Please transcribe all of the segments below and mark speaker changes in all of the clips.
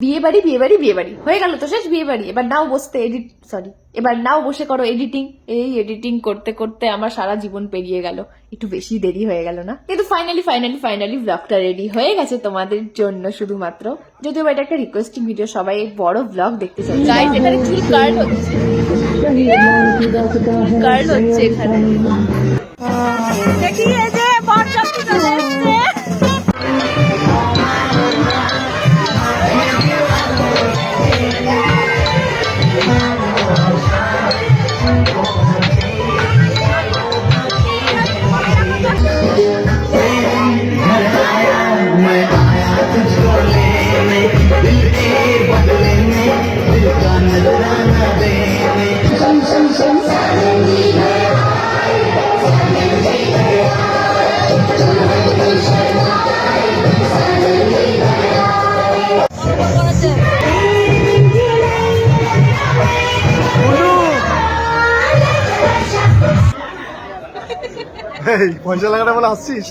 Speaker 1: বিয়ে বাড়ি বিয়ে বাড়ি বিয়ে বাড়ি হয়ে গেল তো শেষ বিয়ে বাড়ি এবার নাও বসতে এডিট সরি এবার নাও বসে করো এডিটিং এই এডিটিং করতে করতে আমার সারা জীবন পেরিয়ে গেল। একটু বেশি দেরি হয়ে গেল না? কিন্তু ফাইনালি ফাইনালি ফাইনালি ব্লগটা রেডি হয়ে গেছে তোমাদের জন্য শুধুমাত্র। যদিও এটা একটা রিকোয়েস্টিং ভিডিও সবাই বড় ব্লগ দেখতে চাই এখানে চুল কার্ল হচ্ছে? কার্ল হচ্ছে এখানে। এই
Speaker 2: পয়সা লাগাটা বলে আসছিস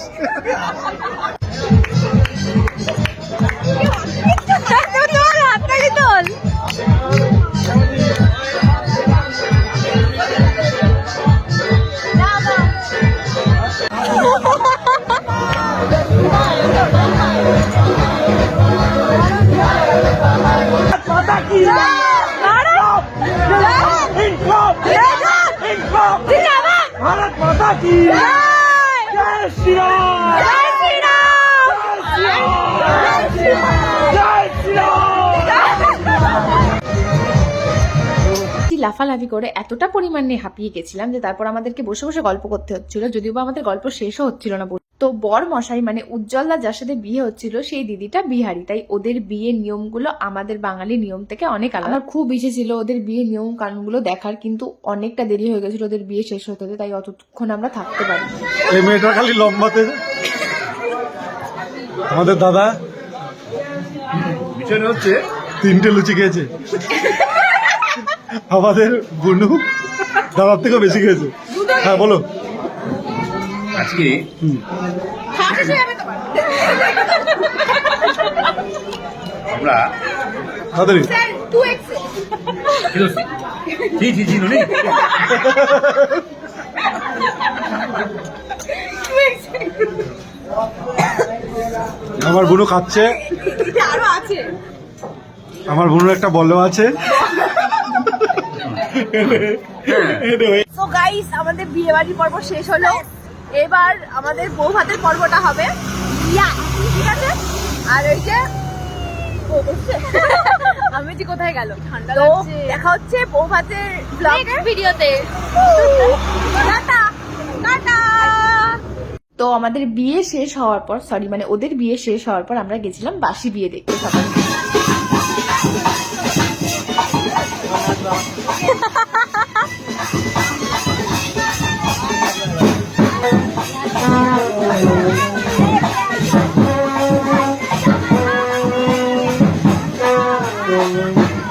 Speaker 2: ভারত মাতা কি?
Speaker 1: লাফালাফি করে এতটা পরিমাণে হাঁপিয়ে গেছিলাম যে তারপর আমাদেরকে বসে বসে গল্প করতে হচ্ছিল, যদিও বা আমাদের গল্প শেষও হচ্ছিল না তো বর মশাই মানে উজ্জ্বলদা যার সাথে বিয়ে হচ্ছিল সেই দিদিটা বিহারি। তাই ওদের বিয়ের নিয়মগুলো আমাদের বাঙালি নিয়ম থেকে অনেক আলাদা। আমার খুব ইচ্ছে ছিল ওদের বিয়ের নিয়ম কানুনগুলো দেখার কিন্তু অনেকটা দেরি হয়ে গেছিল ওদের বিয়ে শেষ হতে হতে তাই অতক্ষণ আমরা থাকতে পারি
Speaker 2: এই মেয়েটা খালি লম্বাতে আমাদের দাদা
Speaker 3: বিষয় হচ্ছে?
Speaker 2: তিনটে লুচি খেয়েছে। আমাদের বুনু দাদার থেকেও বেশি খেয়েছে। হ্যাঁ বলো।
Speaker 3: আজকে আমরা
Speaker 2: তাড়াতাড়ি।
Speaker 3: জি জি জি নুনি
Speaker 2: আমার বুনু খাচ্ছে। আমার বুনুর একটা বল্ল আছে।
Speaker 1: সো গাইস আমাদের বিয়ে বাড়ির পর্ব শেষ হলো। এবার আমাদের বউ ভাতের পর্বটা হবে। ঠিক আছে? আর ওই যে আমি যে কোথায় গেল তো দেখা হচ্ছে বউ ভাতের ভিডিওতে টাটা! টাটা! তো আমাদের বিয়ে শেষ হওয়ার পর সরি মানে ওদের বিয়ে শেষ হওয়ার পর আমরা গেছিলাম বাসি বিয়ে দেখতে সকালে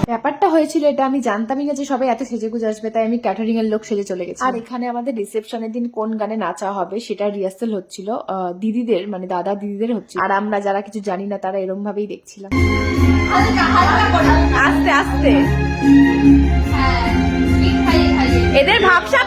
Speaker 1: ব্যাপারটা হয়েছিল এটা আমি জানতামই না যে সবাই এত সেজে গুজে আসবে তাই আমি ক্যাটারিং এর লোক সেজে চলে গেছি। আর এখানে আমাদের রিসেপশনের দিন কোন গানে নাচা হবে সেটা রিহার্সাল হচ্ছিল আহ, দিদিদের মানে দাদা দিদিদের হচ্ছে আর আমরা যারা কিছু জানি না তারা এরম ভাবেই দেখছিলাম আস্তে আস্তে। এদের ভাবসাব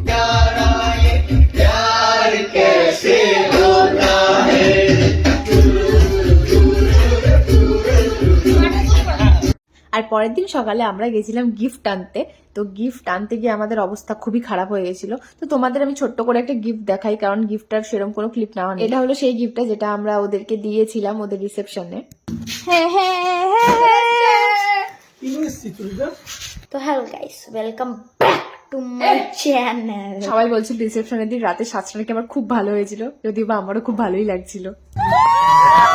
Speaker 1: আর পরের দিন সকালে আমরা গেছিলাম গিফট আনতে। তো গিফট আনতে গিয়ে আমাদের অবস্থা খুবই খারাপ হয়ে গেছিল। তো তোমাদের আমি ছোট্ট করে একটা গিফট দেখাই কারণ গিফটটার সেরকম কোনো ক্লিপ নেওয়া নেই এটা হলো সেই গিফটটা যেটা আমরা ওদেরকে দিয়েছিলাম ওদের রিসেপশনে
Speaker 4: তো hello guys welcome back to my channel
Speaker 1: সবাই বলছিল রিসেপশনের দিন রাতে সাজটা নাকি আমার খুব ভালো হয়েছিল যদিও বা আমারও খুব ভালোই লাগছিল।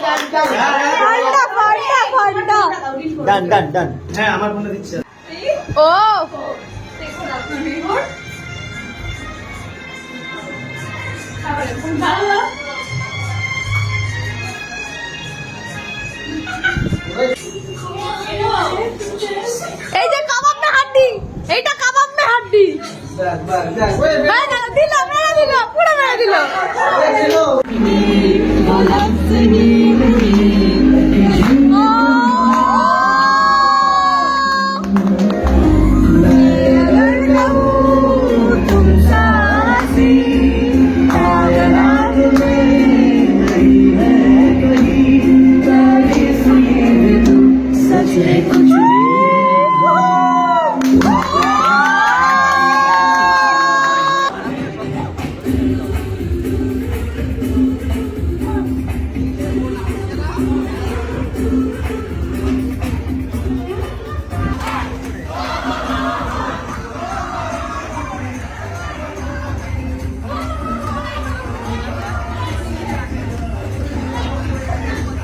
Speaker 1: ফান্ডা ফান্ডা ফান্ডা
Speaker 2: ডান ডান ডান হ্যাঁ আমার ফোনে দিচ্ছে।
Speaker 1: ও। এই দিল মেরে দিল পুরো মেরে দিল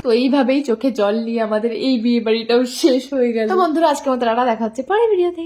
Speaker 1: তো এইভাবেই চোখে জল নিয়ে আমাদের এই বিয়ে বাড়িটাও শেষ হয়ে গেল। তো বন্ধুরা, আজকে মতো দেখা হচ্ছে পরে ভিডিওতে।